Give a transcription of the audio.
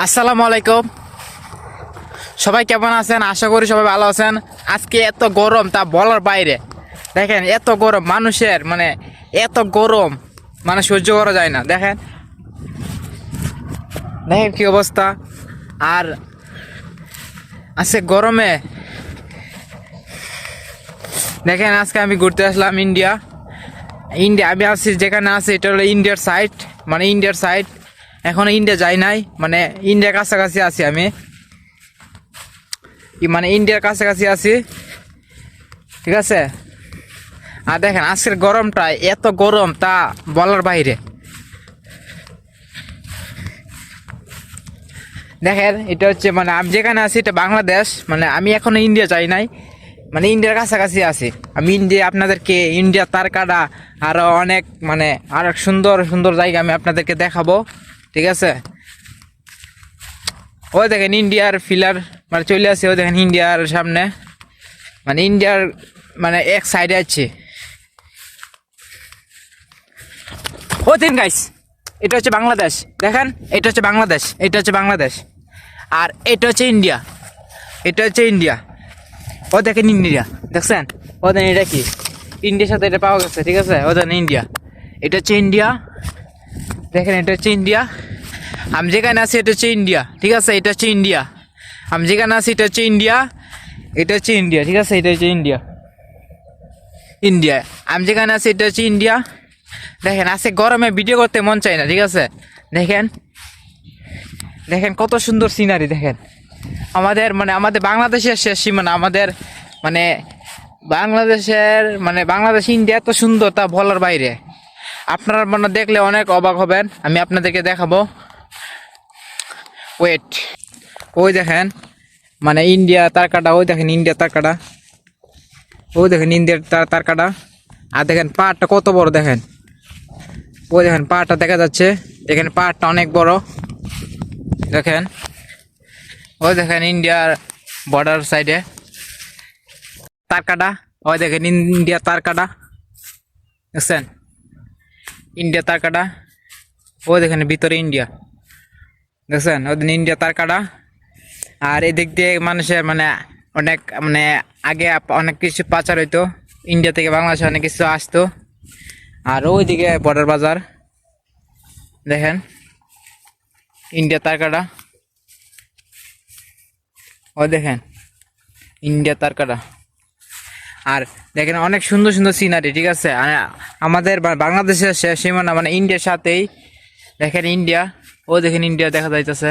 আসসালামু আলাইকুম। সবাই কেমন আছেন? আশা করি সবাই ভালো আছেন। আজকে এত গরম, তা বলার বাইরে। দেখেন, এত গরম, মানুষের মানে এত গরম মানে সহ্য করা যায় না। দেখেন দেখেন কি অবস্থা। আর আজকে গরমে, দেখেন, আজকে আমি ঘুরতে আসলাম ইন্ডিয়া। ইন্ডিয়া, আমি আছি যেখানে আছি, এটা হলো ইন্ডিয়ার সাইড মানে ইন্ডিয়ার সাইড এখনও ইন্ডিয়া যাই নাই মানে ইন্ডিয়ার কাছাকাছি আছি আমি। মানে ইন্ডিয়ার কাছাকাছি আছি। ঠিক আছে? আর দেখেন, আজকের গরমটা এত গরম, তা বলার বাইরে। দেখেন, এটা হচ্ছে মানে আমি যেখানে আছি, এটা বাংলাদেশ মানে আমি এখনও ইন্ডিয়া যাই নাই। মানে ইন্ডিয়ার কাছাকাছি আছি। আমি ইন্ডিয়া আপনাদেরকে ইন্ডিয়া তারকাটা আরও অনেক মানে আরও সুন্দর সুন্দর জায়গা আমি আপনাদেরকে দেখাবো। ঠিক আছে? ওই দেখেন ইন্ডিয়ার ফিলার মানে চলে আসছে, ওই দেখেন ইন্ডিয়ার সামনে। মানে ইন্ডিয়ার মানে এক সাইডে আছে। ও দিন গাইস এটা হচ্ছে বাংলাদেশ। দেখেন, এটা হচ্ছে বাংলাদেশ, এটা হচ্ছে বাংলাদেশ। আর এটা হচ্ছে ইন্ডিয়া, এটা হচ্ছে ইন্ডিয়া। ও দেখেন ইন্ডিয়া, দেখছেন? ও দেখেন এটা কি? ইন্ডিয়ার সাথে এটা পাওয়া গেছে, ঠিক আছে? ও দেখেন ইন্ডিয়া। এটা হচ্ছে ইন্ডিয়া দেখেন, এটা হচ্ছে ইন্ডিয়া। আমি যেখানে আছি, এটা হচ্ছে ইন্ডিয়া, ঠিক আছে? এটা হচ্ছে ইন্ডিয়া। আমি যেখানে আছি, এটা হচ্ছে ইন্ডিয়া। এটা হচ্ছে ইন্ডিয়া, ঠিক আছে? এটা হচ্ছে ইন্ডিয়া। ইন্ডিয়া। আমি যেখানে আছি, এটা হচ্ছে ইন্ডিয়া। দেখেন, আজকে গরমে ভিডিও করতে মন চায় না, ঠিক আছে? দেখেন। দেখেন, কত সুন্দর সিনারি দেখেন। আমাদের মানে আমাদের বাংলাদেশের শেষ সীমানা আমাদের মানে বাংলাদেশের মানে বাংলাদেশ, ইন্ডিয়া এত সুন্দর তা বলার বাইরে। আপনারা মানে দেখলে অনেক অবাক হবেন। আমি আপনাদেরকে দেখাবো। ওয়েট ওই দেখেন মানে ইন্ডিয়া তারকাটা ওই দেখেন ইন্ডিয়া তারকাটা ওই দেখেন ইন্ডিয়ার তারকাটা আর দেখেন পাহাড়টা কত বড় দেখেন। ওই দেখেন পাহাড়টা দেখা যাচ্ছে। এখানে পাহাড়টা অনেক বড়। দেখেন। ওই দেখেন ইন্ডিয়ার বর্ডার সাইডে তারকাটা ওই দেখেন ইন্ডিয়া তারকাটা দেখছেন? ইন্ডিয়া তারকাটা ওই দেখেন ভিতরে ইন্ডিয়া দেখছেন ওই দিন ইন্ডিয়া তারকাটা আর এদিক দিয়ে মানুষের মানে অনেক মানে আগে অনেক কিছু পাচার হইতো ইন্ডিয়া থেকে বাংলাদেশে অনেক কিছু আসতো আর ওইদিকে বর্ডার বাজার দেখেন ইন্ডিয়া তারকাটা ও দেখেন ইন্ডিয়া তারকাটা আর দেখেন অনেক সুন্দর সুন্দর সিনারি ঠিক আছে? আমাদের বাংলাদেশের সীমানা মানে ইন্ডিয়ার সাথেই, দেখেন ইন্ডিয়া ও দেখেন ইন্ডিয়া দেখা যাইতেছে।